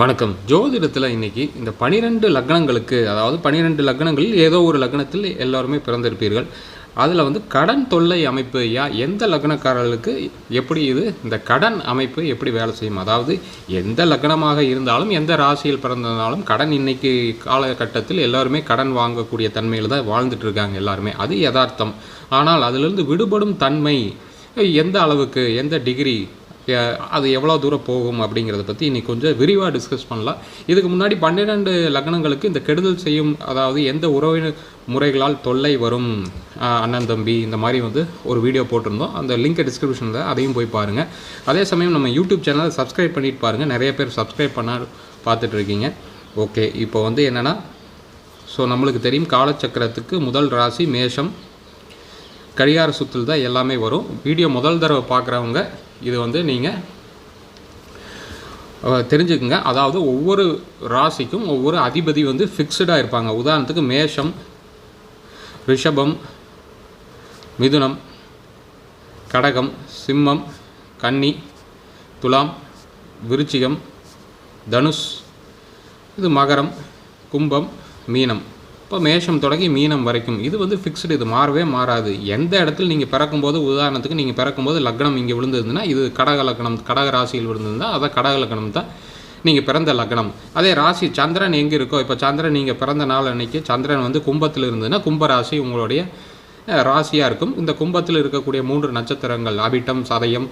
வணக்கம். ஜோதிடத்தில் இன்னைக்கு இந்த பனிரெண்டு லக்னங்களுக்கு அதாவது பனிரெண்டு லக்னங்களில் ஏதோ ஒரு லக்னத்தில் எல்லோருமே பிறந்திருப்பீர்கள். அதில் வந்து கடன் தொல்லை அமைப்பு யா எந்த லக்னக்காரர்களுக்கு எப்படி இது இந்த கடன் அமைப்பு எப்படி வேலை செய்யும்? அதாவது எந்த லக்னமாக இருந்தாலும் எந்த ராசியில் பிறந்திருந்தாலும் கடன் இன்னைக்கு காலகட்டத்தில் எல்லாருமே கடன் வாங்கக்கூடிய தன்மையில் தான் வாழ்ந்துட்டு இருக்காங்க எல்லாருமே. அது யதார்த்தம். ஆனால் அதிலிருந்து விடுபடும் தன்மை எந்த அளவுக்கு எந்த டிகிரி அது எவ்வளோ தூரம் போகும் அப்படிங்கிறத பற்றி இன்றைக்கி கொஞ்சம் விரிவாக டிஸ்கஸ் பண்ணலாம். இதுக்கு முன்னாடி பன்னிரெண்டு லக்னங்களுக்கு இந்த கெடுதல் செய்யும் அதாவது எந்த உறவினர் முறைகளால் தொல்லை வரும் அண்ணன் தம்பி இந்த மாதிரி வந்து ஒரு வீடியோ போட்டிருந்தோம். அந்த லிங்க்கை டிஸ்கிரிப்ஷனில் அதையும் போய் பாருங்கள் அதே சமயம் நம்ம யூடியூப் சேனலை சப்ஸ்கிரைப் பண்ணிட்டு பாருங்கள் நிறைய பேர் சப்ஸ்கிரைப் பண்ண பார்த்துட்டு இருக்கீங்க. ஓகே இப்போ வந்து என்னென்னா ஸோ நம்மளுக்கு தெரியும் காலச்சக்கரத்துக்கு முதல் ராசி மேஷம். கடிகார சுற்றில் தான் எல்லாமே வரும். வீடியோ முதல் தடவை பார்க்குறவங்க இது வந்து நீங்கள் தெரிஞ்சுக்குங்க. அதாவது ஒவ்வொரு ராசிக்கும் ஒவ்வொரு அதிபதி வந்து ஃபிக்ஸ்டாக இருப்பாங்க. உதாரணத்துக்கு மேஷம் ரிஷபம் மிதுனம் கடகம் சிம்மம் கன்னி துலாம் விருச்சிகம் தனுஷ் இது மகரம் கும்பம் மீனம். இப்போ மேஷம் தொடங்கி மீனம் வரைக்கும். இது வந்து ஃபிக்ஸ்டு இது மாறவே மாறாது. எந்த இடத்துல நீங்கள் பிறக்கும்போது உதாரணத்துக்கு நீங்கள் பிறக்கும்போது லக்னம் இங்கே விழுந்ததுன்னா இது கடக லக்னம் கடக ராசியில் விழுந்ததுன்னா அதை கடக லக்னம் தான் நீங்கள் பிறந்த லக்னம். அதே ராசி சந்திரன் எங்கே இருக்கோ இப்போ சந்திரன் நீங்கள் பிறந்த நாள் அன்னைக்கு சந்திரன் வந்து கும்பத்தில் இருந்ததுன்னா கும்ப ராசி உங்களுடைய ராசியாக இருக்கும். இந்த கும்பத்தில் இருக்கக்கூடிய மூன்று நட்சத்திரங்கள் அபிட்டம் சதயம்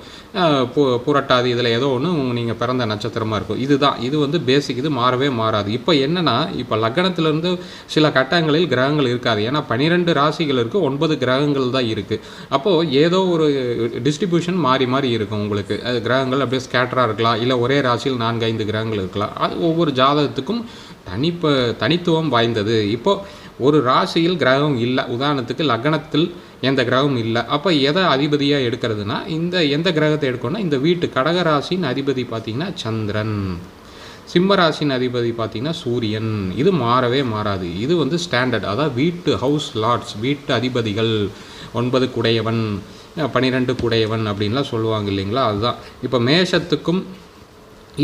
பு புரட்டாதி இதில் ஏதோ ஒன்று நீங்கள் பிறந்த நட்சத்திரமாக இருக்கும். இதுதான். இது வந்து பேசிக் இது மாறவே மாறாது. இப்போ என்னென்னா இப்போ லக்னத்திலிருந்து சில கட்டங்களில் கிரகங்கள் இருக்காது. ஏன்னா பன்னிரெண்டு ராசிகள் இருக்குது ஒன்பது கிரகங்கள் தான் இருக்குது அப்போது ஏதோ ஒரு டிஸ்ட்ரிபியூஷன் மாறி மாறி இருக்கும் உங்களுக்கு. அது கிரகங்கள் அப்படியே ஸ்கேட்டராக இருக்கலாம். இல்லை ஒரே ராசியில் நான்கு ஐந்து கிரகங்கள் இருக்கலாம். அது ஒவ்வொரு ஜாதகத்துக்கும் தனிப்ப தனித்துவம் வாய்ந்தது. இப்போது ஒரு ராசியில் கிரகம் இல்லை. உதாரணத்துக்கு லக்னத்தில் எந்த கிரகம் இல்லை. அப்போ எதை அதிபதியாக எடுக்கிறதுனா இந்த எந்த கிரகத்தை எடுக்கணும்னா இந்த வீட்டு கடக ராசியின் அதிபதி பார்த்திங்கன்னா சந்திரன். சிம்ம ராசியின் அதிபதி பார்த்திங்கன்னா சூரியன். இது மாறவே மாறாது. இது வந்து ஸ்டாண்டர்ட் அதாவது வீட்டு ஹவுஸ் லார்ட்ஸ் வீட்டு அதிபதிகள். ஒன்பது குடையவன் பன்னிரெண்டு குடையவன் அப்படின்லாம் சொல்லுவாங்க இல்லைங்களா? அதுதான். இப்போ மேஷத்துக்கும்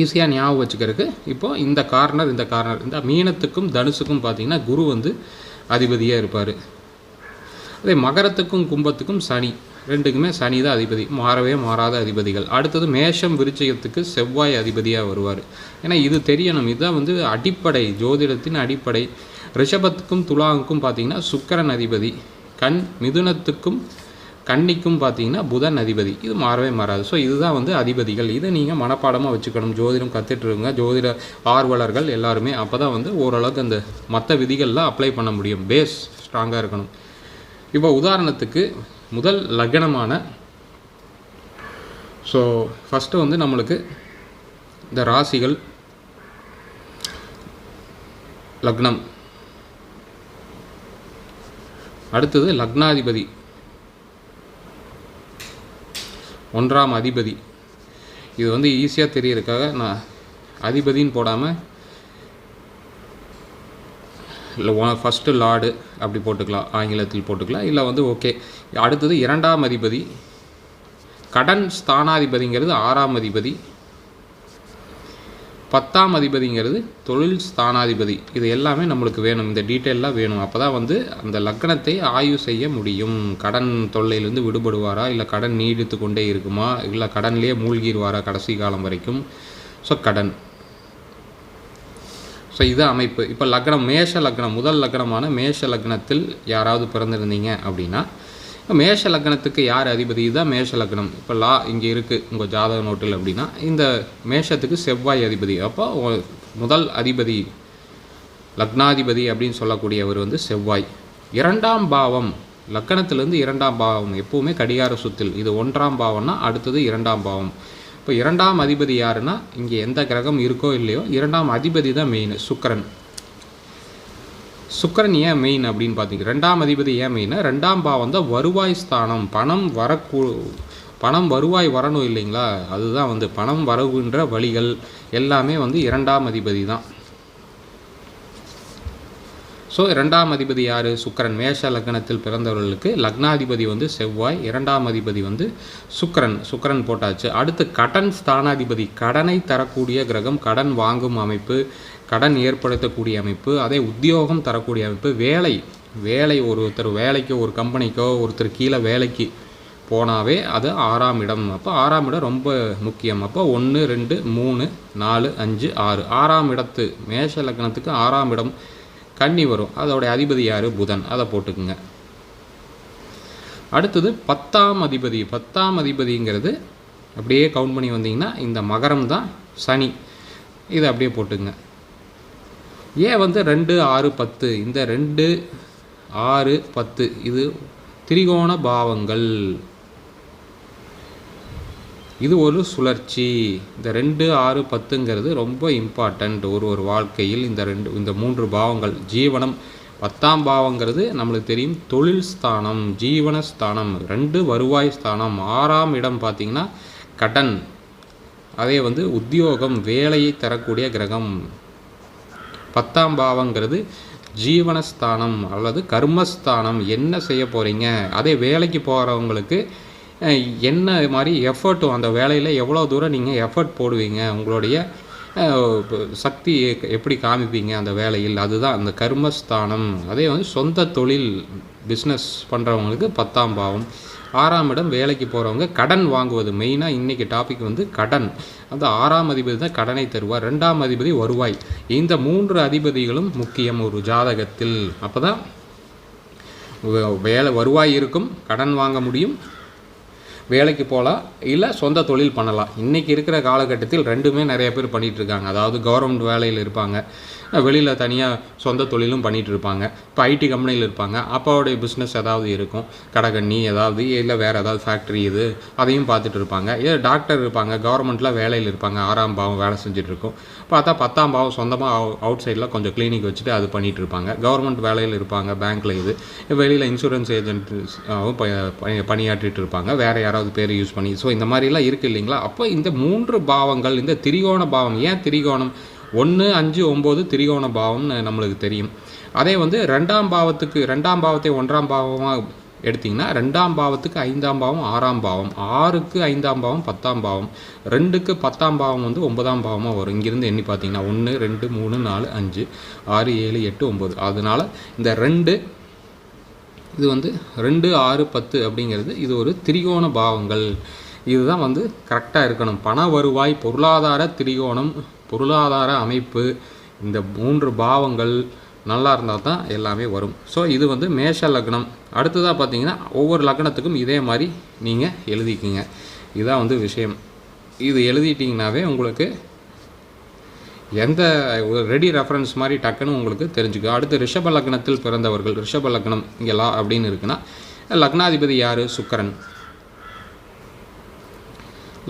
ஈஸியாக ஞாபகம் வச்சுக்கிறதுக்கு இப்போ இந்த கார்னர் இந்த கார்னர் இந்த மீனத்துக்கும் தனுசுக்கும் பார்த்தீங்கன்னா குரு வந்து அதிபதியாக இருப்பார். அதே மகரத்துக்கும் கும்பத்துக்கும் சனி ரெண்டுக்குமே சனி தான் அதிபதி மாறவே மாறாத அதிபதிகள். அடுத்தது மேஷம் விருச்சயத்துக்கு செவ்வாய் அதிபதியாக வருவார். ஏன்னா இது தெரியணும். இதுதான் வந்து அடிப்படை ஜோதிடத்தின் அடிப்படை. ரிஷபத்துக்கும் துலாவுக்கும் பார்த்தீங்கன்னா சுக்கரன் அதிபதி கண் மிதுனத்துக்கும் கன்னிக்கும் பார்த்தீங்கன்னா புதன் அதிபதி. இது மாறவே மாறாது. ஸோ இதுதான் வந்து அதிபதிகள். இதை நீங்கள் மனப்பாடமாக வச்சுக்கணும். ஜோதிடம் கற்றுட்ருங்க ஜோதிட ஆர்வலர்கள் எல்லாருமே அப்போ தான் வந்து ஓரளவுக்கு அந்த மற்ற விதிகள்லாம் அப்ளை பண்ண முடியும். பேஸ் ஸ்ட்ராங்காக இருக்கணும். இப்போ உதாரணத்துக்கு முதல் லக்னமான ஸோ ஃபஸ்ட்டு வந்து நம்மளுக்கு இந்த ராசிகள் லக்னம். அடுத்தது லக்னாதிபதி. ஒன்றாம் அதிபதி. இது வந்து ஈஸியாக தெரியறதுக்காக நான் அதிபதின்னு போடாமல் இல்லை ஒ ஃபஸ்ட்டு லார்டு அப்படி போட்டுக்கலாம் ஆங்கிலத்தில் போட்டுக்கலாம் இல்லை வந்து ஓகே அடுத்தது இரண்டாம் அதிபதி. கடன் ஸ்தானாதிபதிங்கிறது ஆறாம் அதிபதி. பத்தாம் அதிபதிங்கிறது தொழில் ஸ்தானாதிபதி. இது எல்லாமே நம்மளுக்கு வேணும். இந்த டீட்டெயிலாக வேணும். அப்போ தான் வந்து அந்த லக்னத்தை ஆய்வு செய்ய முடியும். கடன் தொல்லையிலேருந்து விடுபடுவாரா? இல்லை கடன் நீடித்து கொண்டே இருக்குமா? இல்லை கடன்லேயே மூழ்கிடுவாரா கடைசி காலம் வரைக்கும்? ஸோ கடன். ஸோ இது அமைப்பு. இப்போ லக்னம் மேஷ லக்னம் முதல் லக்னமான மேஷ லக்னத்தில் யாராவது பிறந்திருந்தீங்க அப்படின்னா இப்போ மேஷ லக்னத்துக்கு யார் அதிபதி? இதுதான் மேஷ லக்னம். இப்போ லா இங்கே இருக்குது உங்கள் ஜாதக நோட்டில் அப்படின்னா இந்த மேஷத்துக்கு செவ்வாய் அதிபதி. அப்போ முதல் அதிபதி லக்னாதிபதி அப்படின்னு சொல்லக்கூடியவர் வந்து செவ்வாய். இரண்டாம் பாவம் லக்கணத்திலேருந்து இரண்டாம் பாவம் எப்பவுமே கடிகார சுத்தில். இது ஒன்றாம் பாவம்னா அடுத்தது இரண்டாம் பாவம். இப்போ இரண்டாம் அதிபதி யாருன்னா இங்கே எந்த கிரகம் இருக்கோ இல்லையோ இரண்டாம் அதிபதி தான் மெயின் சுக்கரன். சுக்கிரன் ஏன் மெயின் அப்படின்னு பார்த்தீங்க? ரெண்டாம் அதிபதி ஏன் மெயினா ரெண்டாம் பாவம் தான் வருவாய் ஸ்தானம். பணம் வரக்கூ பணம் வருவாய் வரணும் இல்லைங்களா? அதுதான் வந்து பணம் வரவுன்ற வழிகள் எல்லாமே வந்து இரண்டாம் அதிபதி தான். ஸோ இரண்டாம் அதிபதி யார்? சுக்கரன். மேஷ லக்னத்தில் பிறந்தவர்களுக்கு லக்னாதிபதி வந்து செவ்வாய் இரண்டாம் அதிபதி வந்து சுக்கரன். சுக்கரன் போட்டாச்சு. அடுத்து கடன் ஸ்தானாதிபதி. கடனை தரக்கூடிய கிரகம் கடன் வாங்கும் அமைப்பு கடன் ஏற்படுத்தக்கூடிய அமைப்பு அதே உத்தியோகம் தரக்கூடிய அமைப்பு வேலை வேலை ஒருத்தர் வேலைக்கோ ஒரு கம்பெனிக்கோ ஒருத்தர் கீழே வேலைக்கு போனாவே அது ஆறாம் இடம். அப்போ ஆறாம் இடம் ரொம்ப முக்கியம். அப்போ ஒன்று ரெண்டு மூணு நாலு அஞ்சு ஆறு. ஆறாம் இடத்து மேஷ லக்னத்துக்கு ஆறாம் இடம் கன்னி வரும். அதோடைய அதிபதி யார்? புதன். அதை போட்டுக்குங்க. அடுத்தது பத்தாம் அதிபதி. பத்தாம் அதிபதிங்கிறது அப்படியே கவுண்ட் பண்ணி வந்தீங்கன்னா இந்த மகரம் தான் சனி. இதை அப்படியே போட்டுங்க ஏன் வந்து ரெண்டு ஆறு பத்து. இந்த ரெண்டு ஆறு பத்து. இது திரிகோண பாவங்கள். இது ஒரு சுழற்சி. இந்த ரெண்டு ஆறு பத்துங்கிறது ரொம்ப இம்பார்ட்டண்ட் ஒரு ஒரு வாழ்க்கையில் இந்த ரெண்டு இந்த மூன்று பாவங்கள். ஜீவனம் பத்தாம் பாவங்கிறது நம்மளுக்கு தெரியும் தொழில் ஸ்தானம் ஜீவன ஸ்தானம். ரெண்டு வருவாய் ஸ்தானம். ஆறாம் இடம் பார்த்திங்கன்னா கடன். அதே வந்து உத்தியோகம் வேலையை தரக்கூடிய கிரகம். பத்தாம் பாவங்கிறது ஜீவனஸ்தானம் அல்லது கர்மஸ்தானம். என்ன செய்ய போகிறீங்க அதே வேலைக்கு போகிறவங்களுக்கு என்ன மாதிரி எஃபர்ட் அந்த வேலையில் எவ்வளோ தூரம் நீங்கள் எஃபர்ட் போடுவீங்க? உங்களுடைய சக்தி எப்படி காமிப்பீங்க அந்த வேலையில்? அதுதான் அந்த கர்மஸ்தானம். அதே வந்து சொந்த தொழில் பிஸ்னஸ் பண்ணுறவங்களுக்கு பத்தாம் பாவம். ஆறாம் இடம் வேலைக்கு போகிறவங்க கடன் வாங்குவது மெயினாக இன்றைக்கி டாபிக் வந்து கடன். அந்த ஆறாம் அதிபதி தான் கடனை தருவார். ரெண்டாம் அதிபதி வருவாய். இந்த மூன்று அதிபதிகளும் முக்கியம் ஒரு ஜாதகத்தில். அப்போ தான் வேலை வருவாய் இருக்கும் கடன் வாங்க முடியும் வேலைக்கு போகலாம் இல்லை சொந்த தொழில் பண்ணலாம். இன்றைக்கி இருக்கிற காலகட்டத்தில் ரெண்டுமே நிறைய பேர் பண்ணிகிட்டு இருக்காங்க. அதாவது கவர்மெண்ட் வேலையில் இருப்பாங்க. வெளியில் தனியாக சொந்த தொழிலும் பண்ணிகிட்டு இருப்பாங்க இப்போ ஐடி கம்பெனியில் இருப்பாங்க. அப்பாவுடைய பிஸ்னஸ் ஏதாவது இருக்கும். கடைகண்ணி ஏதாவது இல்லை வேறு ஏதாவது ஃபேக்ட்ரி இது அதையும் பார்த்துட்டு இருப்பாங்க இல்லை டாக்டர் இருப்பாங்க. கவர்மெண்ட்டில் வேலையில் இருப்பாங்க. ஆறாம் பாவம் வேலை செஞ்சுட்டு இருக்கும் பார்த்தா பத்தாம் பாவம் சொந்தமாக அவுட் சைடில் கொஞ்சம் கிளினிக் வச்சுட்டு அது பண்ணிகிட்டு இருப்பாங்க கவர்மெண்ட் வேலையில் இருப்பாங்க. பேங்க்கில் இது. வெளியில் இன்சூரன்ஸ் ஏஜென்ட் பணியாற்றிட்டு இருப்பாங்க வேறு யாராவது பேர் யூஸ் பண்ணி ஸோ இந்த மாதிரிலாம் இருக்குது இல்லைங்களா? அப்போ இந்த மூன்று பாவங்கள் இந்த திரிகோண பாவம் ஏன் திரிகோணம்? ஒன்று அஞ்சு ஒம்பது திரிகோண பாவம்னு நம்மளுக்கு தெரியும். அதே வந்து ரெண்டாம் பாவத்துக்கு ரெண்டாம் பாவத்தை ஒன்றாம் பாவமாக எடுத்திங்கன்னா ரெண்டாம் பாவத்துக்கு ஐந்தாம் பாவம் ஆறாம் பாவம் ஆறுக்கு ஐந்தாம் பாவம் பத்தாம் பாவம் ரெண்டுக்கு பத்தாம் பாவம் வந்து ஒன்பதாம் பாவமாக வரும். இங்கேருந்து எண்ணி பார்த்தீங்கன்னா ஒன்று ரெண்டு மூணு நாலு அஞ்சு ஆறு ஏழு எட்டு ஒம்பது அதனால் இந்த ரெண்டு இது வந்து ரெண்டு ஆறு பத்து அப்படிங்கிறது இது ஒரு திரிகோண பாவங்கள். இதுதான் வந்து கரெக்டாக இருக்கணும். பண வருவாய் பொருளாதார திரிகோணம் பொருளாதார அமைப்பு இந்த மூன்று பாவங்கள் நல்லா இருந்தால் தான் எல்லாமே வரும். ஸோ இது வந்து மேஷ லக்னம். அடுத்ததாக பார்த்தீங்கன்னா ஒவ்வொரு லக்னத்துக்கும் இதே மாதிரி நீங்கள் எழுதிக்கிங்க. இதுதான் வந்து விஷயம். இது எழுதிட்டிங்கனாவே உங்களுக்கு எந்த ஒரு ரெடி ரெஃபரன்ஸ் மாதிரி டக்குன்னு உங்களுக்கு தெரிஞ்சுக்கும். அடுத்து ரிஷப லக்னத்தில் பிறந்தவர்கள் ரிஷப லக்னம் இங்கே லா அப்படின்னு இருக்குன்னா லக்னாதிபதி யார்? சுக்கரன்.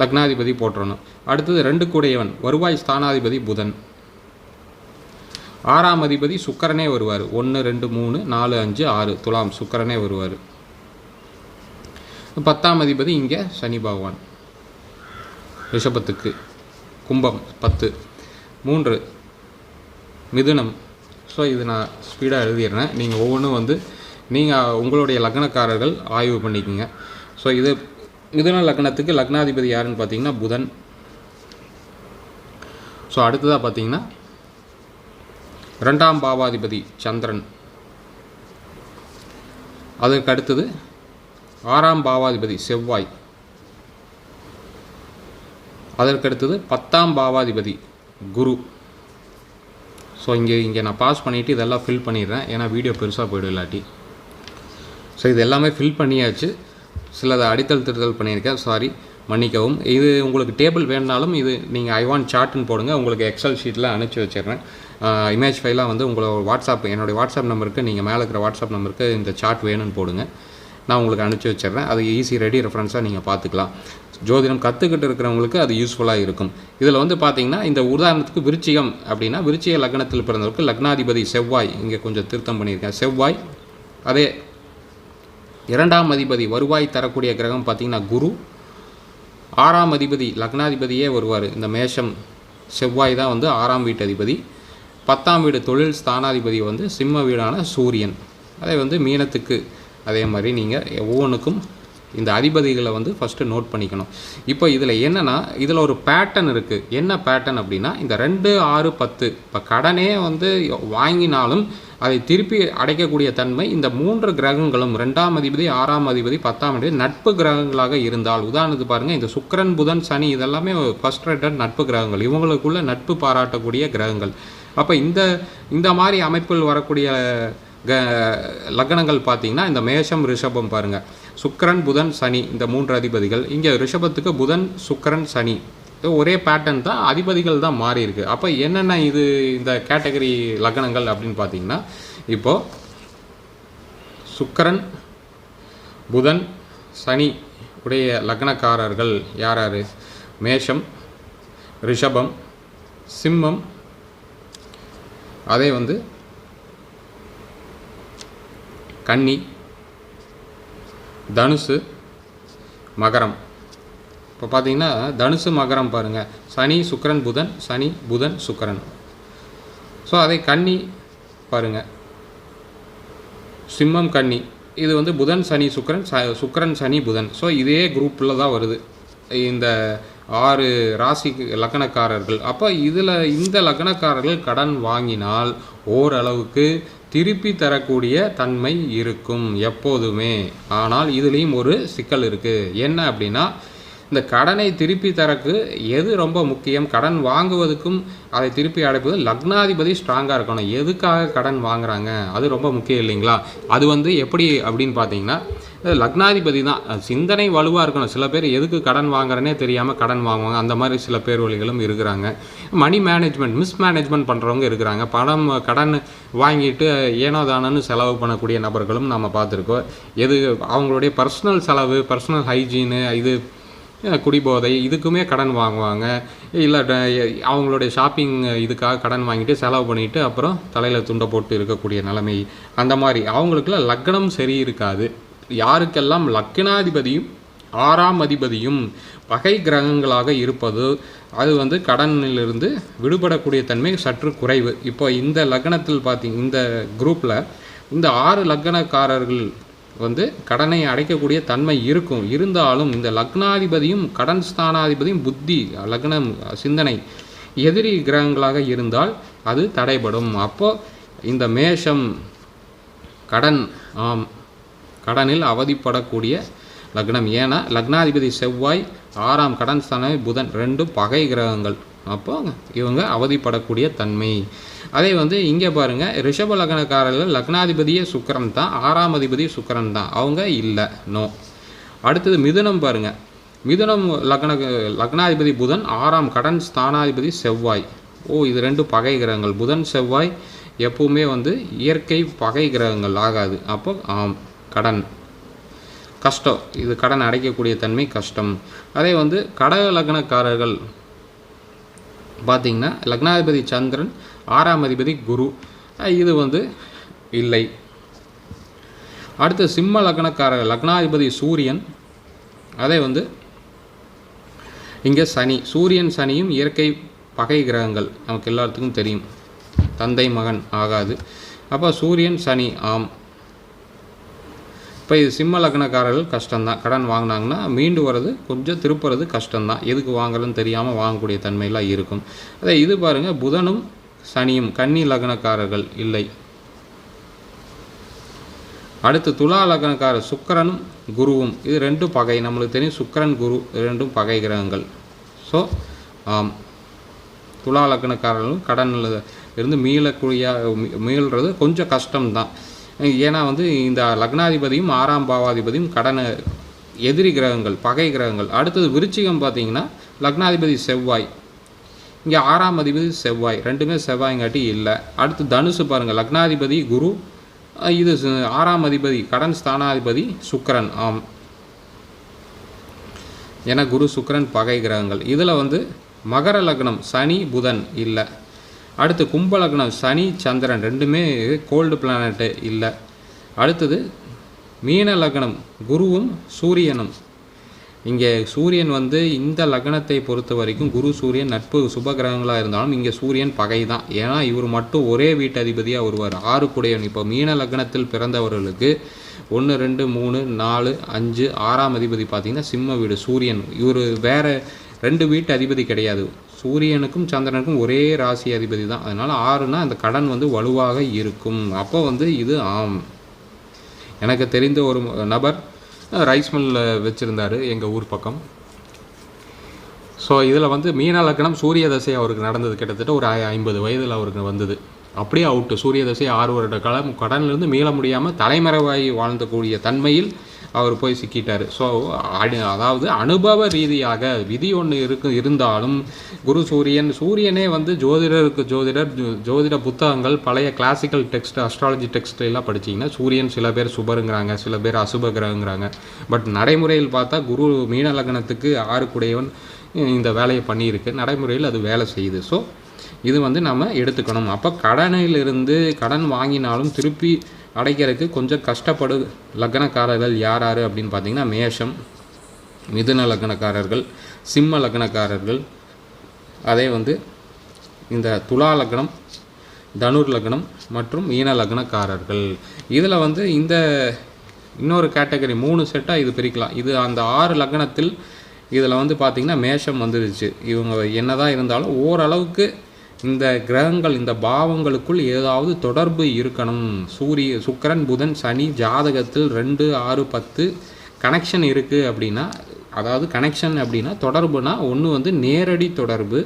லக்னாதிபதி போற்றணும். அடுத்தது ரெண்டு கூடையவன் வருவாய் ஸ்தானாதிபதி புதன். ஆறாம் அதிபதி சுக்கரனே வருவார். ஒன்று ரெண்டு மூணு நாலு அஞ்சு ஆறு. துலாம் சுக்கரனே வருவார். பத்தாம் அதிபதி இங்கே சனி பகவான். ரிஷபத்துக்கு. கும்பம் பத்து. மூன்று மிதுனம். ஸோ இது நான் ஸ்பீடாக எழுதிடுறேன். நீங்கள் ஒவ்வொன்றும் வந்து நீங்கள் உங்களுடைய லக்னக்காரர்கள் ஆய்வு பண்ணிக்கோங்க. ஸோ இது மிதுன லக்னத்துக்கு லக்னாதிபதி யாருன்னு பார்த்தீங்கன்னா புதன். ஸோ அடுத்ததாக பார்த்தீங்கன்னா ரெண்டாம் பாவாதிபதி சந்திரன். அதற்கு அடுத்தது ஆறாம் பாவாதிபதி செவ்வாய். அதற்கு அடுத்தது பத்தாம் பாவாதிபதி குரு. ஸோ இங்கே இங்கே நான் பாஸ் பண்ணிவிட்டு இதெல்லாம் ஃபில் பண்ணிடுறேன். ஏன்னா வீடியோ பெருசாக போய்டும் இல்லாட்டி. ஸோ இது எல்லாமே ஃபில் பண்ணியாச்சு. சிலதை அடித்தல் திருத்தல் பண்ணியிருக்கேன். சாரி மன்னிக்கவும். இது உங்களுக்கு டேபிள் வேணுனாலும் இது நீங்கள் ஐ வாண்ட் சார்ட்னு போடுங்க. உங்களுக்கு எக்ஸல் ஷீட்டில் அனுப்பிச்சி வச்சிடுறேன். இமேஜ் ஃபைலாக வந்து உங்களோட வாட்ஸ்அப் என்னுடைய வாட்ஸ்அப் நம்பருக்கு நீங்கள் மேலே இருக்கிற வாட்ஸ்அப் நம்பருக்கு இந்த சார்ட் வேணும்னு போடுங்க. நான் உங்களுக்கு அனுப்பிச்சி வச்சிடுறேன். அது ஈஸி ரெடி ரெஃபரன்ஸாக நீங்கள் பார்த்துக்கலாம். ஜோதிடம் கற்றுக்கிட்டு இருக்கிறவங்களுக்கு அது யூஸ்ஃபுல்லாக இருக்கும். இதில் வந்து பார்த்தீங்கன்னா இந்த உதாரணத்துக்கு விருச்சிகம் அப்படின்னா விருச்சிக லக்னத்தில் பிறந்தவருக்கு லக்னாதிபதி செவ்வாய் இங்கே கொஞ்சம் திருத்தம் பண்ணியிருக்கேன். செவ்வாய் அதே இரண்டாம் அதிபதி வருவாய் தரக்கூடிய கிரகம் பார்த்திங்கன்னா குரு. ஆறாம் அதிபதி லக்னாதிபதியே வருவார். இந்த மேஷம் செவ்வாய் தான் வந்து ஆறாம் வீட்டு அதிபதி. பத்தாம் வீடு தொழில் ஸ்தானாதிபதி வந்து சிம்ம வீடான சூரியன். அதே வந்து மீனத்துக்கு அதே மாதிரி நீங்கள் ஒவ்வொன்றுக்கும் இந்த அதிபதிகளை வந்து ஃபஸ்ட்டு நோட் பண்ணிக்கணும். இப்போ இதில் என்னென்னா இதில் ஒரு பேட்டர்ன் இருக்குது என்ன பேட்டர்ன் அப்படின்னா இந்த ரெண்டு ஆறு பத்து இப்போ கடனே வந்து வாங்கினாலும் அதை திருப்பி அடைக்கக்கூடிய தன்மை இந்த மூன்று கிரகங்களும் ரெண்டாம் அதிபதி ஆறாம் அதிபதி பத்தாம் அதிபதி நட்பு கிரகங்களாக இருந்தால் உதாரணத்துக்கு பாருங்கள் இந்த சுக்கரன் புதன் சனி இதெல்லாமே ஃபர்ஸ்ட் ரேட்டட் நட்பு கிரகங்கள். இவங்களுக்குள்ள நட்பு பாராட்டக்கூடிய கிரகங்கள். அப்போ இந்த இந்த மாதிரி அமைப்பில் வரக்கூடிய க லக்னங்கள் பார்த்தீங்கன்னா இந்த மேஷம் ரிஷபம் பாருங்கள் சுக்கரன் புதன் சனி இந்த மூன்று அதிபதிகள். இங்கே ரிஷபத்துக்கு புதன் சுக்கரன் சனி. ஒரே பேட்டர்ன் தான் அதிபதிகள் தான் மாறி இருக்கு. அப்போ என்னென்ன இது இந்த கேட்டகரி லக்னங்கள் அப்படின்னு பார்த்தீங்கன்னா இப்போது சுக்கரன் புதன் சனி உடைய லக்னக்காரர்கள் யார் யார்? மேஷம் ரிஷபம் சிம்மம். அதே வந்து கன்னி தனுசு மகரம். இப்போ பார்த்தீங்கன்னா தனுசு மகரம் பாருங்கள் சனி சுக்கரன் புதன் சனி புதன் சுக்கரன். ஸோ அதே கன்னி பாருங்கள் சிம்மம் கன்னி. இது வந்து புதன் சனி சுக்கரன் ச சுக்கரன் சனி புதன். ஸோ இதே குரூப்பில் தான் வருது. இந்த ஆறு ராசி லக்னக்காரர்கள் அப்போ இதில் இந்த லக்னக்காரர்கள் கடன் வாங்கினால் ஓரளவுக்கு திருப்பி தரக்கூடிய தன்மை இருக்கும் எப்போதுமே. ஆனால் இதுலேயும் ஒரு சிக்கல் இருக்குது என்ன அப்படின்னா இந்த கடனை திருப்பி தரக்கு எது ரொம்ப முக்கியம்? கடன் வாங்குவதுக்கும் அதை திருப்பி அடைப்பது லக்னாதிபதி ஸ்ட்ராங்காக இருக்கணும். எதுக்காக கடன் வாங்குறாங்க? அது ரொம்ப முக்கியம் இல்லைங்களா? அது வந்து எப்படி அப்படின்னு பார்த்தீங்கன்னா லக்னாதிபதி தான். சிந்தனை வலுவாக இருக்கணும். சில பேர் எதுக்கு கடன் வாங்குறேனே தெரியாமல் கடன் வாங்குவாங்க. அந்த மாதிரி சில பேர் வழிகளும் இருக்கிறாங்க. மணி மேனேஜ்மெண்ட் மிஸ் மேனேஜ்மெண்ட் பண்ணுறவங்க இருக்கிறாங்க. பணம் கடன் வாங்கிட்டு ஏனோ தானோன்னு செலவு பண்ணக்கூடிய நபர்களும் நம்ம பார்த்துருக்கோம். எது அவங்களுடைய பர்சனல் செலவு பர்சனல் ஹைஜீனு இது குடிபோதை இதுக்குமே கடன் வாங்குவாங்க. இல்லை அவங்களுடைய ஷாப்பிங் இதுக்காக கடன் வாங்கிட்டு செலவு பண்ணிட்டு அப்புறம் தலையில் துண்டை போட்டு இருக்கக்கூடிய நிலைமை. அந்த மாதிரி அவங்களுக்குலாம் லக்னம் சரி இருக்காது. யாருக்கெல்லாம் லக்னாதிபதியும் ஆறாம் அதிபதியும் பகை கிரகங்களாக இருப்பது அது வந்து கடனிலிருந்து விடுபடக்கூடிய தன்மை சற்று குறைவு. இப்போ இந்த லக்னத்தில் பார்த்தீங்க இந்த குரூப்பில் இந்த ஆறு லக்னக்காரர்கள் வந்து கடனை அடைக்கக்கூடிய தன்மை இருக்கும். இருந்தாலும் இந்த லக்னாதிபதியும் கடன் ஸ்தானாதிபதியும் புத்தி லக்னம் சிந்தனை எதிரி கிரகங்களாக இருந்தால் அது தடைபடும். அப்போ இந்த மேஷம் கடன் ஆம் கடனில் அவதிப்படக்கூடிய லக்னம். ஏன்னா லக்னாதிபதி செவ்வாய் ஆறாம் கடன் ஸ்தானம் புதன் ரெண்டும் பகை கிரகங்கள். அப்போ இவங்க அவதிப்படக்கூடிய தன்மை. அதே வந்து இங்கே பாருங்கள் ரிஷப லக்னக்காரர்கள் லக்னாதிபதியே சுக்கிரன் தான் ஆறாம் அதிபதி சுக்கிரன் தான். அவங்க இல்லை நோ. அடுத்தது மிதுனம் பாருங்கள் மிதுனம் லக்ன லக்னாதிபதி புதன் ஆறாம் கடன் ஸ்தானாதிபதி செவ்வாய். ஓ இது ரெண்டு பகை கிரகங்கள். புதன் செவ்வாய் எப்பவுமே வந்து இயற்கை பகை கிரகங்கள் ஆகாது. அப்போ ஆம் கடன். கஷ்டம். இது கடன் அடைக்கக்கூடிய தன்மை கஷ்டம். அதே வந்து கடக லக்னக்காரர்கள் பார்த்தீங்கன்னா லக்னாதிபதி சந்திரன் ஆறாம் அதிபதி குரு. இது வந்து இல்லை. அடுத்து சிம்ம லக்னக்காரர் லக்னாதிபதி சூரியன். அதே வந்து இங்கே சனி சூரியன் சனியும் இயற்கை பகை கிரகங்கள். நமக்கு எல்லாத்துக்கும் தெரியும். தந்தை மகன் ஆகாது. அப்போ சூரியன் சனி ஆம். இப்போ இது சிம்ம லக்னக்காரர்கள் கஷ்டம்தான். கடன் வாங்கினாங்கன்னா மீண்டு வர்றது கொஞ்சம் திருப்புறது கஷ்டம்தான். எதுக்கு வாங்குறதுன்னு தெரியாமல் வாங்கக்கூடிய தன்மையெல்லாம் இருக்கும். அதே இது பாருங்கள் புதனும் சனியும் கன்னி லக்னக்காரர்கள் இல்லை. அடுத்து துலா லக்னக்காரர் சுக்கிரனும் குருவும். இது ரெண்டும் பகை. நம்மளுக்கு தெரியும் சுக்கரன் குரு ரெண்டும் பகை கிரகங்கள். ஸோ ஆம். துலா லக்னக்காரர்களும் கடனில் இருந்து மீளக்கூடிய மீ- மீள்றது கொஞ்சம் கஷ்டம்தான். ஏன்னா வந்து இந்த லக்னாதிபதியும் ஆறாம் பாவாதிபதியும் கடனை எதிரி கிரகங்கள் பகை கிரகங்கள். அடுத்தது விருச்சிகம் பார்த்தீங்கன்னா லக்னாதிபதி செவ்வாய். இங்கே ஆறாம் அதிபதி செவ்வாய். ரெண்டுமே செவ்வாய்ங்காட்டி இல்லை. அடுத்து தனுசு பாருங்கள் லக்னாதிபதி குரு. இது ஆறாம் அதிபதி கடன் ஸ்தானாதிபதி சுக்கரன். ஆம். ஏன்னா குரு சுக்கரன் பகை கிரகங்கள். இதில் வந்து மகர லக்னம் சனி புதன் இல்லை. அடுத்து கும்பலக்னம் சனி சந்திரன் ரெண்டுமே கோல்டு பிளானட்டு இல்லை. அடுத்தது மீன லக்னம் குருவும் சூரியனும். இங்கே சூரியன் வந்து இந்த லக்னத்தை பொறுத்த வரைக்கும் குரு சூரியன் நட்பு சுப கிரகங்களாக இருந்தாலும் இங்கே சூரியன் பகை தான் ஏன்னா இவர் மட்டும் ஒரே வீட்டு அதிபதியாக வருவார். ஆறு குடையவன் இப்போ மீன லக்னத்தில் பிறந்தவர்களுக்கு ஒன்று ரெண்டு மூணு நாலு அஞ்சு ஆறாம் அதிபதி பார்த்திங்கன்னா சிம்ம வீடு சூரியன். இவர் வேற ரெண்டு வீட்டு அதிபதி கிடையாது. சூரியனுக்கும் சந்திரனுக்கும் ஒரே ராசி அதிபதி தான். அதனால் ஆறுனா அந்த கடன் வந்து வலுவாக இருக்கும். அப்போ வந்து இது ஆம். எனக்கு தெரிந்த ஒரு நபர் ரைஸ் மில்லில் வச்சுருந்தார் எங்கள் ஊர் பக்கம். ஸோ இதில் வந்து மீன லக்னம் சூரிய தசை அவருக்கு நடந்தது. கிட்டத்தட்ட ஒரு ஐம்பது வயதில் அவருக்கு வந்தது. அப்படியே அவுட்டு. சூரிய தசை ஆறு வருட காலம். கடன்லேருந்து மீள முடியாமல் தலைமறைவாகி வாழ்ந்தக்கூடிய தன்மையில் அவர் போய் சிக்கிட்டார். ஸோ அதாவது அனுபவ ரீதியாக விதி ஒன்று இருக்கு இருந்தாலும் குரு சூரியன் சூரியனே வந்து ஜோதிடருக்கு ஜோதிடர் ஜோதிட புத்தகங்கள் பழைய கிளாசிக்கல் டெக்ஸ்ட் அஸ்ட்ராலஜி டெக்ஸ்ட் எல்லாம் படிச்சீங்கன்னா சூரியன் சில பேர் சுபருங்கிறாங்க சில பேர் அசுப கிரகங்கிறாங்க. பட் நடைமுறையில் பார்த்தா குரு மீன லக்னத்துக்கு ஆறு குடையவன் இந்த வேலையை பண்ணியிருக்கு. நடைமுறையில் அது வேலை செய்யுது. ஸோ இது வந்து நம்ம எடுத்துக்கணும். அப்போ கடனிலிருந்து கடன் வாங்கினாலும் திருப்பி அடைக்கிறதுக்கு கொஞ்சம் கஷ்டப்படு லக்னக்காரர்கள் யார் யார் அப்படின்னு பார்த்தீங்கன்னா மேஷம் மிதுன லக்னக்காரர்கள் சிம்ம லக்னக்காரர்கள் அதே வந்து இந்த துலா லக்னம் தனுர் லக்னம் மற்றும் மீன லக்னக்காரர்கள். இதில் வந்து இந்த இன்னொரு கேட்டகரி மூணு செட்டாக இது பிரிக்கலாம். இது அந்த ஆறு லக்னத்தில் இதில் வந்து பார்த்திங்கன்னா மேஷம் வந்துருச்சு. இவங்க என்னதான் இருந்தாலும் ஓரளவுக்கு இந்த கிரகங்கள் இந்த பாவங்களுக்குள் ஏதாவது தொடர்பு இருக்கணும். சூரிய சுக்கரன் புதன் சனி ஜாதகத்தில் ரெண்டு ஆறு பத்து கனெக்ஷன் இருக்குது அப்படின்னா அதாவது கனெக்ஷன் அப்படின்னா தொடர்புனா ஒன்று வந்து நேரடி தொடர்பு.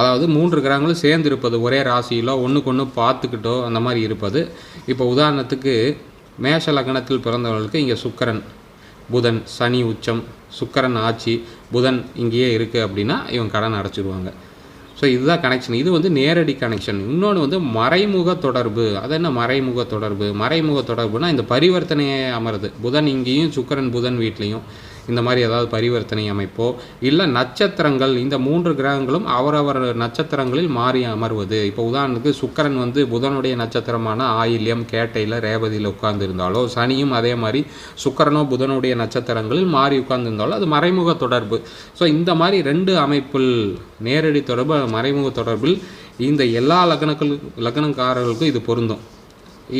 அதாவது மூன்று கிரகங்களும் சேர்ந்து இருப்பது ஒரே ராசியிலோ ஒன்றுக்கு ஒன்று பார்த்துக்கிட்டோ அந்த மாதிரி இருப்பது. இப்போ உதாரணத்துக்கு மேஷ லக்னத்தில் பிறந்தவர்களுக்கு இங்கே சுக்கிரன். புதன் சனி உச்சம் சுக்கரன் ஆட்சி புதன் இங்கேயே இருக்குது அப்படின்னா இவங்க கடன் அடைச்சிடுவாங்க ஸோ இதுதான் கனெக்ஷன் இது வந்து நேரடி கனெக்ஷன் இன்னொன்று வந்து மறைமுக தொடர்பு. அது என்ன மறைமுக தொடர்பு? மறைமுக தொடர்புனா இந்த பரிவர்த்தனையே அமருது. புதன் இங்கேயும் சுக்கரன் புதன் வீட்லேயும். இந்த மாதிரி ஏதாவது பரிவர்த்தனை அமைப்போ இல்லை நட்சத்திரங்கள் இந்த மூன்று கிரகங்களும் அவரவர் நட்சத்திரங்களில் மாறி அமர்வது. இப்போ உதாரணத்துக்கு சுக்கரன் வந்து புதனுடைய நட்சத்திரமான ஆயில்யம் கேட்டையில் ரேவதியில் உட்கார்ந்துருந்தாலோ சனியும் அதே மாதிரி சுக்கரனோ புதனுடைய நட்சத்திரங்களில் மாறி உட்கார்ந்துருந்தாலோ அது மறைமுக தொடர்பு. ஸோ இந்த மாதிரி ரெண்டு அமைப்பில் நேரடி தொடர்பு மறைமுக தொடர்பில் இந்த எல்லா லக்னக்கள் லக்னக்காரர்களுக்கும் இது பொருந்தும்.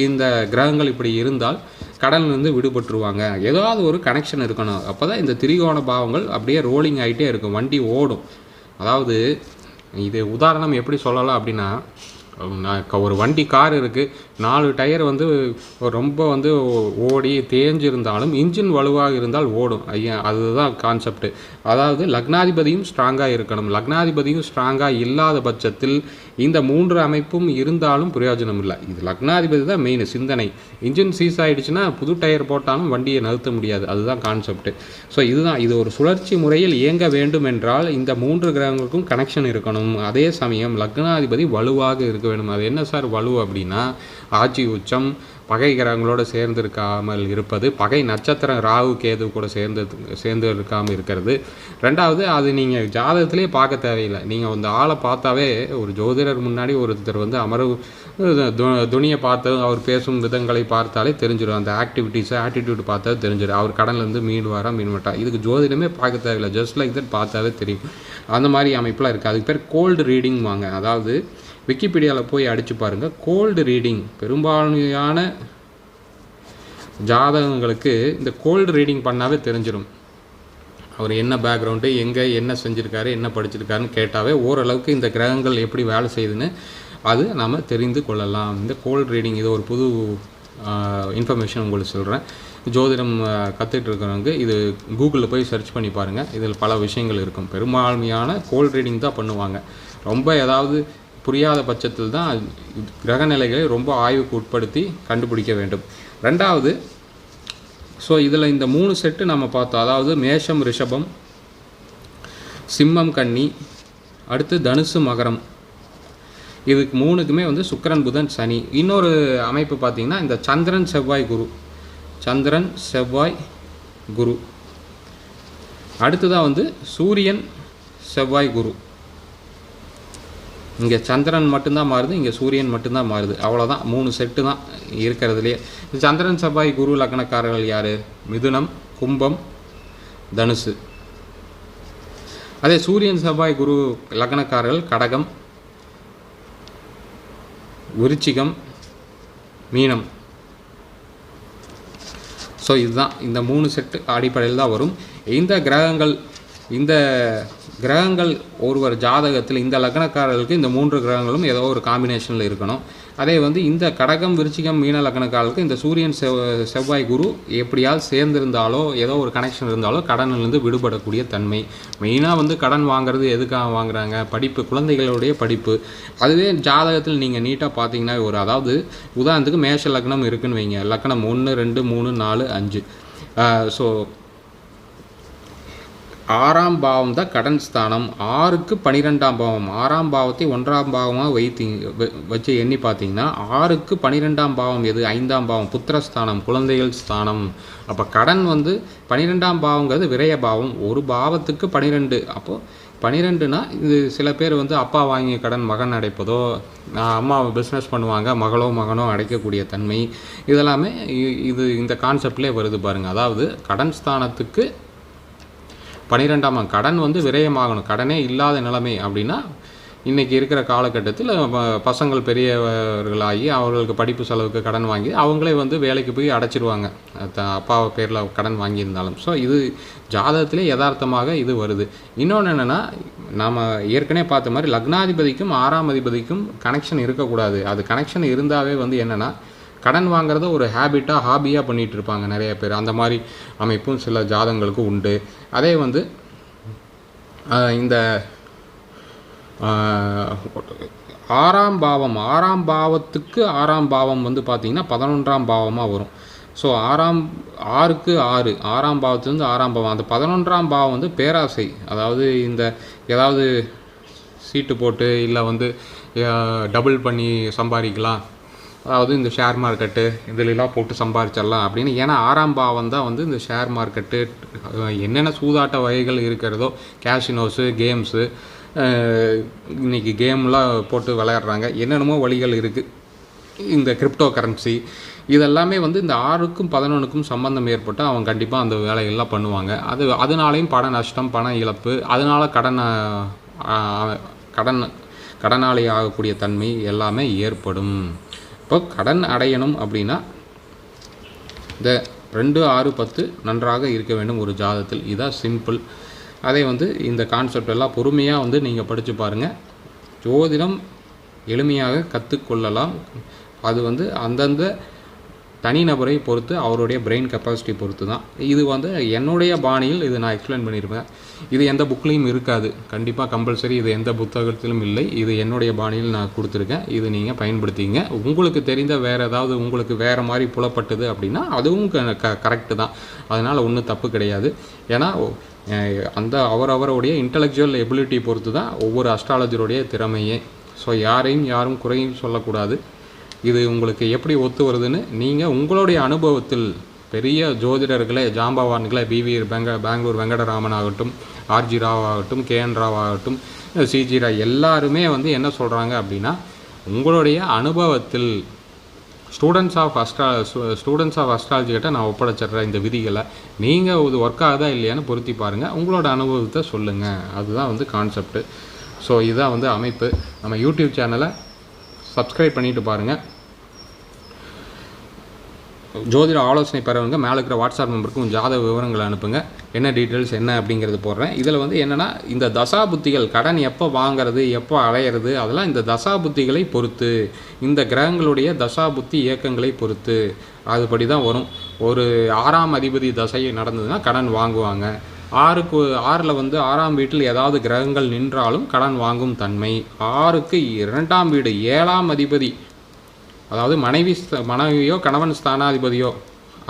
இந்த கிரகங்கள் இப்படி இருந்தால் கடன்லேருந்து விடுபட்டுருவாங்க. ஏதாவது ஒரு கனெக்ஷன் இருக்கணும். அப்போ தான் இந்த திரிகோண பாவங்கள் அப்படியே ரோலிங் ஆகிட்டே இருக்கும். வண்டி ஓடும். அதாவது இது உதாரணம் எப்படி சொல்லலாம் அப்படின்னா நான் ஒரு வண்டி கார் இருக்குது நாலு டயர் வந்து ரொம்ப வந்து ஓடி தேஞ்சிருந்தாலும் இன்ஜின் வலுவாக இருந்தால் ஓடும். ஐயா அதுதான் கான்செப்ட் அதாவது லக்னாதிபதியும் ஸ்ட்ராங்காக இருக்கணும். லக்னாதிபதியும் ஸ்ட்ராங்காக இல்லாத பட்சத்தில் இந்த மூன்று அமைப்பும் இருந்தாலும் பிரயோஜனம் இல்லை. இது லக்னாதிபதி தான் மெயின் சிந்தனை. இன்ஜின் சீஸ் ஆகிடுச்சுன்னா புது டயர் போட்டாலும் வண்டியை நிறுத்த முடியாது. அதுதான் கான்செப்ட் ஸோ இதுதான். இது ஒரு சுழற்சி முறையில் இயங்க வேண்டும் என்றால் இந்த மூன்று கிரகங்களுக்கும் கனெக்ஷன் இருக்கணும். அதே சமயம் லக்னாதிபதி வலுவாக இருக்கும் இருக்க வேண்டும் அது என்ன சார் வலு அப்படின்னா ஆட்சி உச்சம் பகை கிரகங்களோடு சேர்ந்து இருக்காமல் இருப்பது பகை நட்சத்திரம் ராகு கேது கூட சேர்ந்து சேர்ந்து இருக்காமல் இருக்கிறது. ரெண்டாவது அது நீங்கள் ஜாதகத்திலே பார்க்க தேவையில்லை. நீங்கள் அந்த ஆளை பார்த்தாவே ஒரு ஜோதிடர் முன்னாடி ஒருத்தர் வந்து அமர்வு துணியை பார்த்து அவர் பேசும் விதங்களை பார்த்தாலே தெரிஞ்சிடும். அந்த ஆக்டிவிட்டீஸை ஆட்டிடியூட் பார்த்தா தெரிஞ்சிடும். அவர் கடன்லேருந்து மீடுவாரா மீன்வட்டா இதுக்கு ஜோதிடமே பார்க்க தேவையில்லை. ஜஸ்ட் லைக் தட் பார்த்தாவே தெரியும். அந்த மாதிரி அமைப்பெலாம் இருக்குது அதுக்கு பேர் கோல்டு ரீடிங் வாங்க. அதாவது விக்கிபீடியாவில் போய் அடித்து பாருங்கள் கோல்டு ரீடிங் பெரும்பான்மையான ஜாதகங்களுக்கு இந்த கோல்டு ரீடிங் பண்ணாவே தெரிஞ்சிடும் அவர் என்ன பேக்ரவுண்டு எங்கே என்ன செஞ்சுருக்காரு என்ன படிச்சிருக்காருன்னு கேட்டாவே ஓரளவுக்கு இந்த கிரகங்கள் எப்படி வேலை செய்யுதுன்னு அது நம்ம தெரிந்து கொள்ளலாம். இந்த கோல்டு ரீடிங் இது ஒரு புது இன்ஃபர்மேஷன் உங்களுக்கு சொல்கிறேன் ஜோதிடம் கற்றுட்டு இருக்கிறவங்க இது கூகுளில் போய் சர்ச் பண்ணி பாருங்கள் இதில் பல விஷயங்கள் இருக்கும். பெரும்பான்மையான கோல்டு ரீடிங் தான் பண்ணுவாங்க. ரொம்ப ஏதாவது புரியாத பட்சத்தில் தான் கிரக நிலைகளை ரொம்ப ஆய்வுக்கு உட்படுத்தி கண்டுபிடிக்க வேண்டும். ரெண்டாவது ஸோ இதில் இந்த மூணு செட்டு நம்ம பார்த்தோம். அதாவது மேஷம் ரிஷபம் சிம்மம் கன்னி அடுத்து தனுசு மகரம். இதுக்கு மூணுக்குமே வந்து சுக்கரன் புதன் சனி. இன்னொரு அமைப்பு பார்த்தீங்கன்னா இந்த சந்திரன் செவ்வாய் குரு. சந்திரன் செவ்வாய் குரு. அடுத்ததாக வந்து சூரியன் செவ்வாய் குரு. இங்கே சந்திரன் மட்டும்தான் மாறுது இங்கே சூரியன் மட்டும்தான் மாறுது. அவ்வளோதான் மூணு செட்டு தான் இருக்கிறதுலையே. சந்திரன் செவ்வாய் குரு லக்னக்காரர்கள் யார்? மிதுனம் கும்பம் தனுசு. அதே சூரியன் செவ்வாய் குரு லக்னக்காரர்கள் கடகம் விருச்சிகம் மீனம். ஸோ இதுதான். இந்த மூணு செட்டு அடிப்படையில் தான் வரும். இந்த கிரகங்கள் இந்த கிரகங்கள் ஒருவர் ஜாதகத்தில் இந்த லக்னக்காரர்களுக்கு இந்த மூன்று கிரகங்களும் ஏதோ ஒரு காம்பினேஷனில் இருக்கணும். அதே வந்து இந்த கடகம் விருச்சிகம் மீன லக்னக்காரர்களுக்கு இந்த சூரியன் செவ் செவ்வாய் குரு எப்படியாவது சேர்ந்திருந்தாலோ ஏதோ ஒரு கனெக்ஷன் இருந்தாலோ கடனிலிருந்து விடுபடக்கூடிய தன்மை. மெயினாக வந்து கடன் வாங்குறது எதுக்காக வாங்குறாங்க? படிப்பு குழந்தைகளுடைய படிப்பு. அதுவே ஜாதகத்தில் நீங்கள் நீட்டாக பார்த்தீங்கன்னா ஒரு அதாவது உதாரணத்துக்கு மேஷ லக்னம் இருக்குன்னு வைங்க. லக்னம் ஒன்று ரெண்டு மூணு நாலு அஞ்சு. ஸோ ஆறாம் பாவம் தான் கடன் ஸ்தானம். ஆறுக்கு பனிரெண்டாம் பாவம். ஆறாம் பாவத்தை ஒன்றாம் பாவமாக வைத்தி வ- வச்சு எண்ணி பார்த்தீங்கன்னா ஆறுக்கு பனிரெண்டாம் பாவம் எது? ஐந்தாம் பாவம். புத்திரஸ்தானம் குழந்தைகள் ஸ்தானம். அப்போ கடன் வந்து பனிரெண்டாம் பாவங்கிறது விரய பாவம். ஒரு பாவத்துக்கு பனிரெண்டு. அப்போது பனிரெண்டுனா இது சில பேர் வந்து அப்பா வாங்கிய கடன் மகன் அடைப்பதோ அம்மா பிஸ்னஸ் பண்ணுவாங்க மகளோ மகனோ அடைக்கக்கூடிய தன்மை. இதெல்லாமே இ- இது இந்த கான்செப்ட்லேயே வருது பாருங்கள் அதாவது கடன் ஸ்தானத்துக்கு பன்னிரெண்டாம் கடன் வந்து விரயமாகணும். கடனே இல்லாத நிலைமை அப்படின்னா இன்றைக்கி இருக்கிற காலகட்டத்தில் பசங்கள் பெரியவர்களாகி அவர்களுக்கு படிப்பு செலவுக்கு கடன் வாங்கி அவங்களே வந்து வேலைக்கு போய் அடைச்சிருவாங்க. த- அப்பா பேரில் கடன் வாங்கியிருந்தாலும். ஸோ இது ஜாதகத்திலே யதார்த்தமாக இது வருது. இன்னொன்று என்னென்னா நாம் ஏற்கனவே பார்த்த மாதிரி லக்னாதிபதிக்கும் ஆறாம் அதிபதிக்கும் கனெக்ஷன் இருக்கக்கூடாது. அது கனெக்ஷன் இருந்தாவே வந்து என்னென்னா கடன் வாங்குறத ஒரு ஹேபிட்டாக ஹாபியாக பண்ணிகிட்டு இருப்பாங்க நிறைய பேர். அந்த மாதிரி அமைப்பும் சில ஜாதகங்களுக்கு உண்டு. அதே வந்து இந்த ஆறாம் பாவம் ஆறாம் பாவத்துக்கு ஆறாம் பாவம் வந்து பார்த்திங்கன்னா பதினொன்றாம் பாவமாக வரும். ஸோ ஆறாம் ஆறுக்கு ஆறு ஆறாம் பாவத்துலேருந்து ஆறாம் பாவம். அந்த பதினொன்றாம் பாவம் வந்து பேராசை. அதாவது இந்த ஏதாவது சீட்டு போட்டு இல்லை வந்து டபுள் பண்ணி சம்பாதிக்கலாம். அதாவது இந்த ஷேர் மார்க்கெட்டு இதிலெல்லாம் போட்டு சம்பாரிச்சிடலாம் அப்படின்னு. ஏன்னா ஆறாம் பாவம் தான் வந்து இந்த ஷேர் மார்க்கெட்டு என்னென்ன சூதாட்ட வகைகள் இருக்கிறதோ கேஷினோஸு கேம்ஸு இன்னைக்கு கேம்லாம் போட்டு விளையாடுறாங்க. என்னென்னமோ வழிகள் இருக்குது இந்த கிரிப்டோ கரன்சி இதெல்லாமே வந்து இந்த ஆறுக்கும் பதினொன்றுக்கும் சம்பந்தம் ஏற்பட்டு அவங்க கண்டிப்பாக அந்த வேலைகள்லாம் பண்ணுவாங்க. அது அதனாலையும் பண நஷ்டம் பண இழப்பு அதனால கடன் கடன் கடனாளி ஆகக்கூடிய தன்மை எல்லாமே ஏற்படும். இப்போ கடன் அடையணும் அப்படின்னா இந்த ரெண்டு ஆறு பத்து நன்றாக இருக்க வேண்டும் ஒரு ஜாதத்தில் இதான் சிம்பிள் அதே வந்து இந்த கான்செப்ட் எல்லாம் பொறுமையாக வந்து நீங்கள் படித்து பாருங்கள் ஜோதிடம் எளிமையாக கற்றுக்கொள்ளலாம் அது வந்து அந்தந்த தனிநபரை பொறுத்து அவருடைய பிரெயின் கெப்பாசிட்டி பொறுத்து தான் இது வந்து என்னுடைய பாணியில் இது நான் எக்ஸ்பிளைன் பண்ணியிருப்பேன் இது எந்த புக்லேயும் இருக்காது. கண்டிப்பாக கம்பல்சரி இது எந்த புத்தகத்திலும் இல்லை. இது என்னுடைய பாணியில் நான் கொடுத்துருக்கேன். இது நீங்கள் பயன்படுத்திங்க. உங்களுக்கு தெரிந்த வேறு ஏதாவது உங்களுக்கு வேறு மாதிரி புலப்பட்டது அப்படின்னா அதுவும் க கரெக்டு தான். அதனால் ஒன்றும் தப்பு கிடையாது. ஏன்னா அந்த அவரவருடைய இன்டலெக்சுவல் எபிலிட்டி பொறுத்து தான் ஒவ்வொரு அஸ்ட்ராலஜருடைய திறமையே. ஸோ யாரையும் யாரும் குறையும் சொல்லக்கூடாது. இது உங்களுக்கு எப்படி ஒத்து வருதுன்னு நீங்கள் உங்களுடைய அனுபவத்தில் பெரிய ஜோதிடர்களே ஜாம்பவான்களே பிவி பெங்க பெங்களூர் வெங்கடராமன் ஆகட்டும் ஆர்ஜி ராவ் ஆகட்டும் கேஎன் ராவ் ஆகட்டும் சிஜி ராவ் எல்லாருமே வந்து என்ன சொல்கிறாங்க அப்படின்னா உங்களுடைய அனுபவத்தில் students of astro students of astrology கிட்ட நான் ஒப்படைச்சிடுறேன் இந்த விதிகளை. நீங்கள் இது ஒர்க் ஆகுதா இல்லையான்னு பொருத்தி பாருங்கள் உங்களோட அனுபவத்தை சொல்லுங்கள் அதுதான் வந்து கான்செப்ட்டு ஸோ இதுதான் வந்து அமைப்பு. நம்ம யூடியூப் சேனலை சப்ஸ்கிரைப் பண்ணிட்டு பாருங்கள் ஜோதிட ஆலோசனை பெறவங்க மேலே இருக்கிற வாட்ஸ்அப் நம்பருக்கு உங்கள் ஜாதக விவரங்களை அனுப்புங்க. என்ன டீட்டெயில்ஸ் என்ன அப்படிங்கிறது போடுறேன். இதில் வந்து என்னென்னா இந்த தசா புத்திகள் கடன் எப்போ வாங்குறது எப்போ அலையிறது அதெல்லாம் இந்த தசா புத்திகளை பொறுத்து இந்த கிரகங்களுடைய தசா புத்தி இயக்கங்களை பொறுத்து அதுபடி தான் வரும். ஒரு ஆறாம் அதிபதி தசை நடந்ததுன்னா கடன் வாங்குவாங்க. ஆறுக்கு ஆறில் வந்து ஆறாம் வீட்டில் ஏதாவது கிரகங்கள் நின்றாலும் கடன் வாங்கும் தன்மை. ஆறுக்கு இரண்டாம் வீடு ஏழாம் அதிபதி அதாவது மனைவி மனைவியோ கணவன் ஸ்தானாதிபதியோ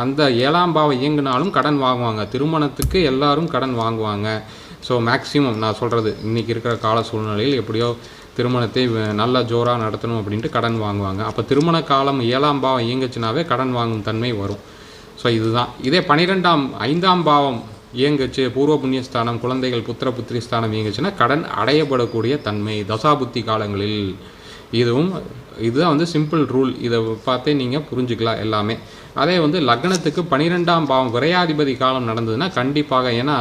அந்த ஏழாம் பாவம் இயங்கினாலும் கடன் வாங்குவாங்க. திருமணத்துக்கு எல்லாரும் கடன் வாங்குவாங்க. ஸோ மேக்ஸிமம் நான் சொல்கிறது இன்றைக்கி இருக்கிற கால சூழ்நிலையில் எப்படியோ திருமணத்தை நல்ல நல்லா ஜோராக நடத்தணும் அப்படின்ட்டு கடன் வாங்குவாங்க. அப்போ திருமண காலம் ஏழாம் பாவம் இயங்குச்சுனாவே கடன் வாங்கும் தன்மை வரும். ஸோ இதுதான். இதே பன்னிரெண்டாம் ஐந்தாம் பாவம் இயங்குச்சு பூர்வ புண்ணியஸ்தானம் குழந்தைகள் புத்திர புத்திரி ஸ்தானம் இயங்குச்சுன்னா கடன் அடையப்படக்கூடிய தன்மை தசாபுத்தி காலங்களில். இதுவும் இதுதான் வந்து சிம்பிள் ரூல் இதை பார்த்தே நீங்கள் புரிஞ்சுக்கலாம் எல்லாமே. அதே வந்து லக்னத்துக்கு பன்னிரெண்டாம் பாவம் விரையாதிபதி காலம் நடந்ததுன்னா கண்டிப்பாக ஏன்னா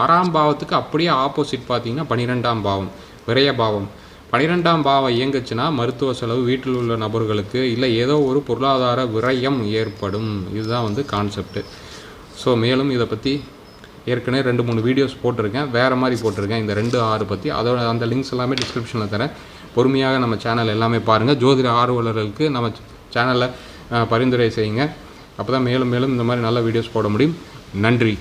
ஆறாம் பாவத்துக்கு அப்படியே ஆப்போசிட் பார்த்தீங்கன்னா பனிரெண்டாம் பாவம் விரைய பாவம். பனிரெண்டாம் பாவம் இயங்குச்சுன்னா மருத்துவ செலவு வீட்டில் உள்ள நபர்களுக்கு இல்லை ஏதோ ஒரு பொருளாதார விரயம் ஏற்படும். இதுதான் வந்து கான்செப்ட்டு ஸோ மேலும் இதை பற்றி ஏற்கனவே ரெண்டு மூணு வீடியோஸ் போட்டிருக்கேன். வேறு மாதிரி போட்டிருக்கேன். இந்த ரெண்டு ஆறு பற்றி அதோட அந்த லிங்க்ஸ் எல்லாமே டிஸ்கிரிப்ஷனில் தரேன். பொறுமையாக நம்ம சேனல் எல்லாமே பாருங்கள் ஜோதிட ஆர்வலர்களுக்கு நம்ம சேனலை பரிந்துரை செய்யுங்க. அப்போ தான் மேலும் மேலும் இந்த மாதிரி நல்ல வீடியோஸ் போட முடியும். நன்றி.